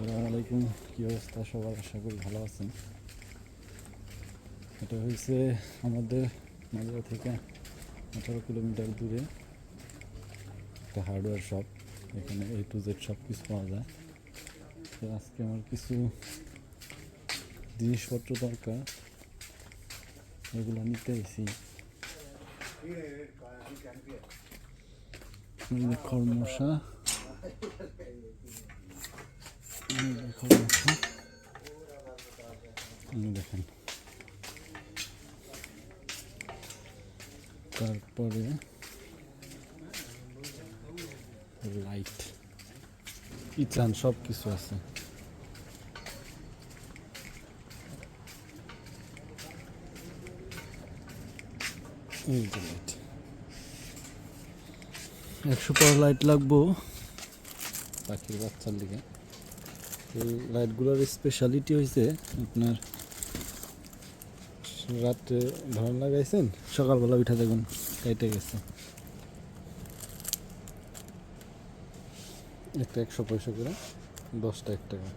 আসসালামু আলাইকুম। কী অবস্থা সবার? আশা করি ভালো আছেন। এটা হয়েছে আমাদের মাঝে থেকে আঠারো কিলোমিটার দূরে একটা হার্ডওয়্যার শপ এখানে এ টু জেড সব কিছু পাওয়া যায়। তো আজকে আমার কিছু জিনিসপত্র দরকার। এগুলো নিতে খরমশা খরমশা। দেখেন তারপরে লাইট কি সব কিছু আছে লাইট একশো পাওয়ার লাইট লাগবো। পাখির বাচ্চার দিকে। এই লাইটগুলোর স্পেশালিটি হয়েছে আপনার রাত্রে ধরন লাগাইছেন, সকালবেলা উঠে দেখুন কেটে গেছে। একটা একশো পয়সা করে, দশটা এক টাকা।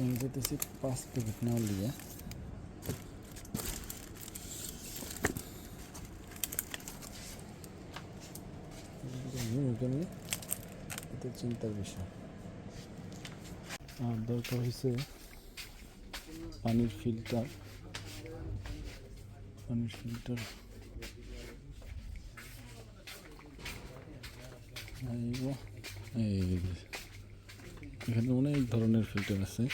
আমি যেতেছি পাঁচ প্যাকেট নেওয়ার লিগে। এখানে এটা চিন্তার বিষয়। আর দরকার হয়েছে পানির ফিল্টার পানির ফিল্টার এখানে অনেক ধরনের ফিল্টার আছে।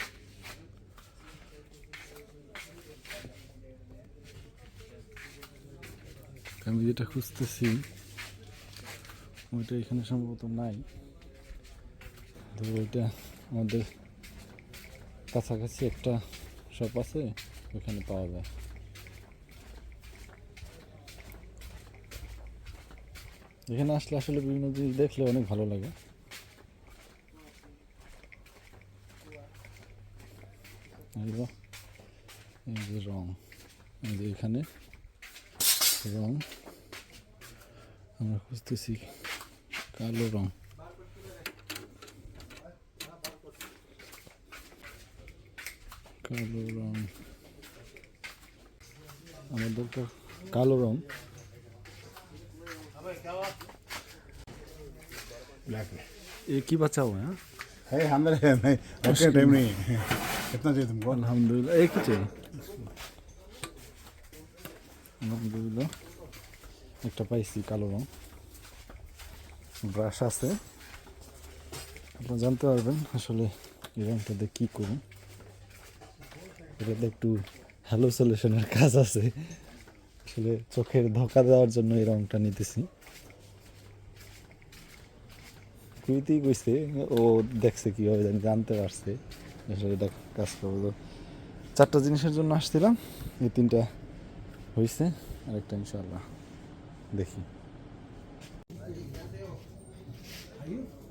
আমি যেটা খুঁজতেছি ওইটা এখানে সম্ভবত নাই। তো ওইটা আমাদের কাছাকাছি একটা শপ আছে, ওখানে পাওয়া যায়। এখানে আসলে আসলে বিভিন্ন জিনিস দেখলে অনেক ভালো লাগে। এই যে- রং এখানে রং। আমরা খুঁজতেছি কালো রং কালো রং আমার দরকার কালো রং ब्लैक में ये की बचा हुआ है हाँ? है अंदर है नहीं रखने टाइम नहीं है कितना चाहिए तुमको আলহামদুলিল্লাহ এই কি চাই আলহামদুলিল্লাহ একটা পাইছি কালো রং ব্রাশ আছে। আপনারা জানতে পারবেন আসলে এই দিয়ে কী করুন এটাতে একটু হ্যালো সলিউশনের কাজ আছে। আসলে চোখের ধোকা দেওয়ার জন্য এই রংটা নিতেছি। কুইতেই কইছে, ও দেখছে কীভাবে জানি, জানতে পারছে। আসলে এটা কাজ করব। চারটা জিনিসের জন্য আসছিলাম, এই তিনটা হয়েছে আরেকটা ইনশাল্লাহ দেখি। Are you?